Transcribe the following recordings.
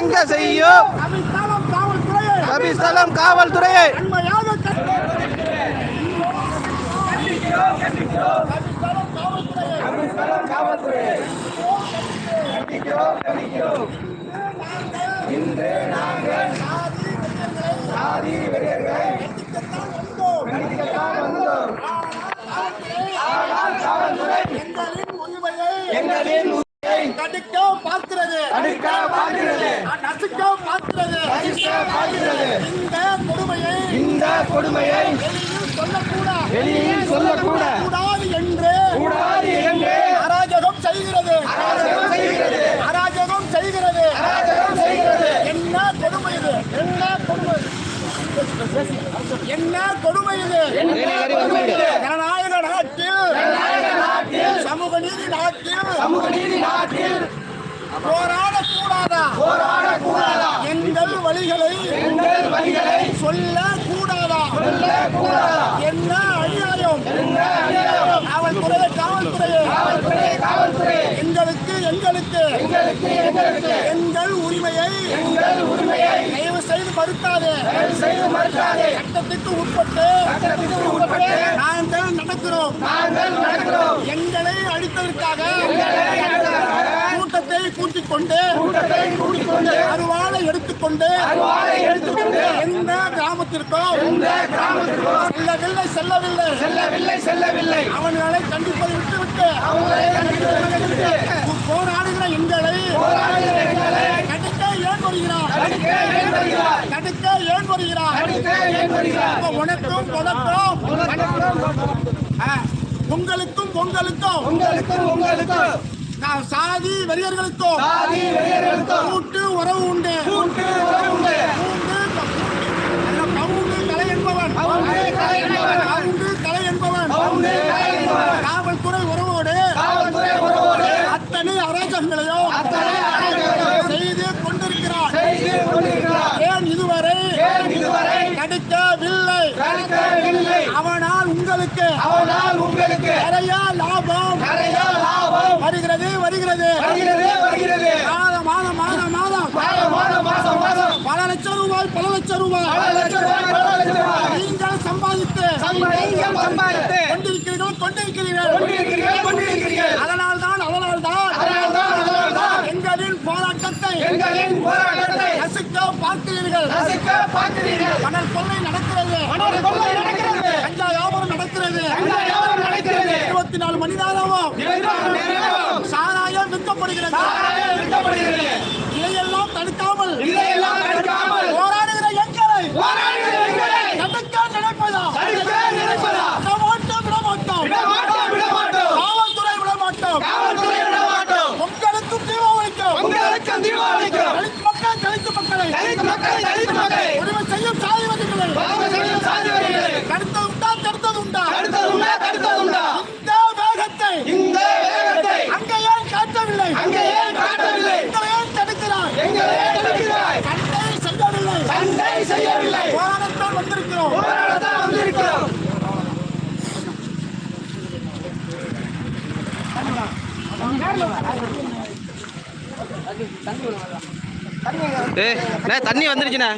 வணங்க செய்யும். கபிஸ்தலம் காவல்துறையை. எங்களின் உரிமையை எங்களின் தடுக்க பார்க்கிறது. நசுக்க பார்க்கிறது. இந்த கொடுமையை இந்த கொடுமையை வெளியில் சொல்லக்கூடாது வெளியில் சொல்லக்கூடாது கூடாது என்று கூடாது என்று அராஜகம் செய்கிறது. அராஜகம் செய்கிறது. என்ன கொடுமை இது? என்ன கொடுமை? என்ன கொடுமை இது? ஜனநாயக நீதி நாட்டில் போராடக்கூடாதா? போராடக்கூடாதா? எங்கள் வழிகளை எங்கள் வழிகளை சொல்ல கூடாதா சொல்லக்கூடாதா? என்ன அநியாயம்? என்ன அநியாயம்? காவல்துறை காவல்துறையே. காவல்துறை காவல்துறை எங்களுக்கு எங்களுக்கு. எங்களுக்கு எங்களுக்கு. எங்கள் உரிமையை எங்கள் உரிமையை தயவு செய்து மறுக்காதே. தயவு செய்து மறுக்காதே. சட்டத்திற்கு உட்பட்டு சட்டத்திற்கு உட்பட்டு நாங்கள் நடக்கிறோம். நாங்கள் நடக்கிறோம். எங்களை அழித்ததற்காக எடுத்துக்கொண்டு அருவாளை எடுத்துக்கொண்டு எந்த கிராமத்திற்கோ செல்லவில்லை செல்லவில்லை. செல்லவில்லை செல்லவில்லை அவர்களை கண்டிப்பதை விட்டுவிட்டு போராடுகிற எங்களை தடுக்க ஏன் வருகிறார் தடுக்க ஏன் வருகிறார் உனக்கும் உனக்கும் உங்களுக்கும் பொங்கலுக்கும் உங்களுக்கும் உங்களுக்கும். நான் சாதி வெறியர்களுக்கும் சாதி வெறியர்களுக்கும் கூட்டு உறவு உண்டு. கூட்டு உறவு உண்டு. கவுண்டு கலை என்பவன். கலை என்பவன். காவல்துறை உறவோடு. அத்தனை அராஜகங்களையும் செய்து கொண்டிருக்கிறார். ஏன் இதுவரை? தடுக்கவில்லை? அவனால் உங்களுக்கு அவனால் உங்களுக்கு நிறைய லாபம். நிறைய லாபம் வருகிறது வருகிறது. வருகிறது மாதம் மாதம் மாதம் மாதம். மாதம் மாதம் மாதம் பல லட்சம் ரூபாய் பல லட்சம் ரூபாய். பல லட்சம் ரூபாய் பல லட்சம் ரூபாய். நீங்கள் சம்பாதித்து நீங்கள் சம்பாதித்து. கொண்டிருக்கிறீர்கள் கொண்டிருக்கிறீர்கள். கொண்டிருக்கிறீர்கள் கொண்டிருக்கிறீர்கள். அதனால் தான் அதனால் தான் அதனால் தான் அதனால் தான் எங்களின் போராட்டத்தை எங்களின் போராட்டத்தை ரசிக்க பார்க்கிறீர்கள். ரசிக்க பார்க்கிறீர்கள். மணல் கொள்ளை நடக்கிறது. மணல் கொள்ளை நடக்கிறது. கஞ்சா வியாபாரம் நடக்கிறது. கஞ்சா வியாபாரம் நடக்கிறது. இருபத்தி நாலு மணி நேரமா நிறுத்தப்படுகிறது. நிறுத்தப்படுகிறது. போராடத்தான் வந்திருக்கிறோம். போராடத்தான் வந்திருக்கிறோம். ஏய் தண்ணி வந்துருச்சுண்ணே.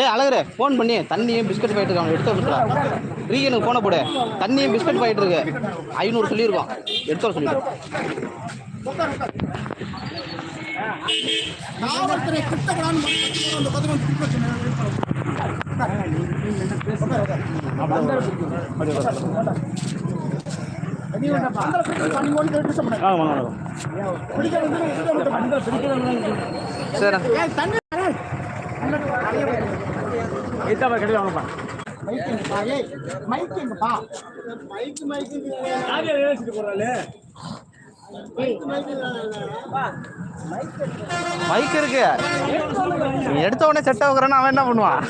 ஏய் அழகுரு ஃபோன் பண்ணி தண்ணியும் பிஸ்கட் பாக்கெட் அவன் எடுத்து வந்துடா ரீகனுக்கு ஃபோனை போடு. தண்ணியும் பிஸ்கட் பாக்கெட் இருக்கு. ஐநூறு சொல்லியிருக்கோம். எடுத்து வர சொல்லிடு. காவல்துறை குற்றங்களான அந்த பதினொன்று கிடையாது மைக்கு மைக்கு போறாளே. மைக் இருக்கு. நீ எடுத்த உடனே செட் ஆகுறேன்னு அவன் என்ன பண்ணுவான்?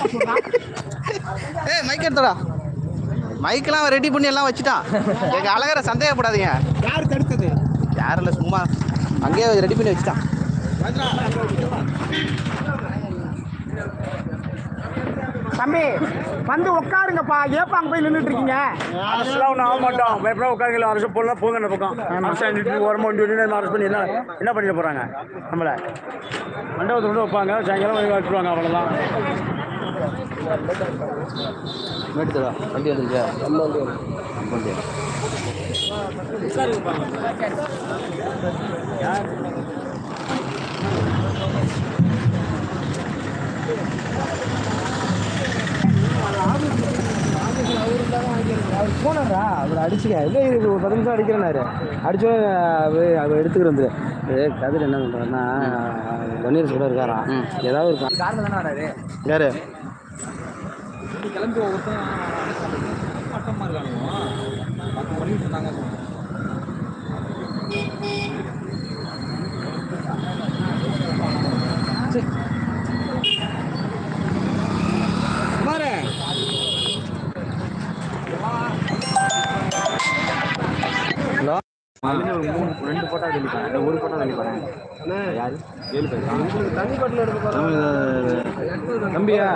ஏ மைக் எடுத்தடா. மைக்கெல்லாம் அவன் ரெடி பண்ணி எல்லாம் வச்சுட்டான். எங்கள் அழகரை சந்தேகப்படாதீங்க. யார் தடுத்தது யார் இல்லை சும்மா அங்கேயே ரெடி பண்ணி வச்சுட்டான். தம்பி வந்து உட்காருங்கப்பா. ஏப்பா அங்க போய் நின்றுட்டு இருக்கீங்க? அரசுலாம் ஒன்றும் ஆக மாட்டோம். பயப்பட உட்காருங்களா அரசு போலாம் போங்க அந்த பக்கம். அரசு ஓரமாக வண்டி வண்டி நம்ம அரசு பண்ணி என்ன என்ன பண்ணிட போகிறாங்க நம்மளை. மண்டபத்தை கொண்டு வைப்பாங்க சாயங்காலம் வச்சுருவாங்க அவ்வளோதான் மேட்டுதா வண்டி வந்துருச்சா வண்டி போனாரா அவர் அடிச்சுக்க. இல்லை இது ஒரு பத்து நிமிஷம் அடிக்கிறேனாரு அடிச்சோம் அவர் எடுத்துக்கிறது இது கதிர் என்ன பண்ணுறாருன்னா கணேஷ் கூட இருக்காராம் ஏதாவது இருக்கான் யாரு? ஹலோ ரெண்டு போட்டா இல்லை ஒரு போட்டா தெளிப்பாங்க யாரு? ஏழு பேர் தண்ணி பாட்டில் எடுக்க தம்பியா?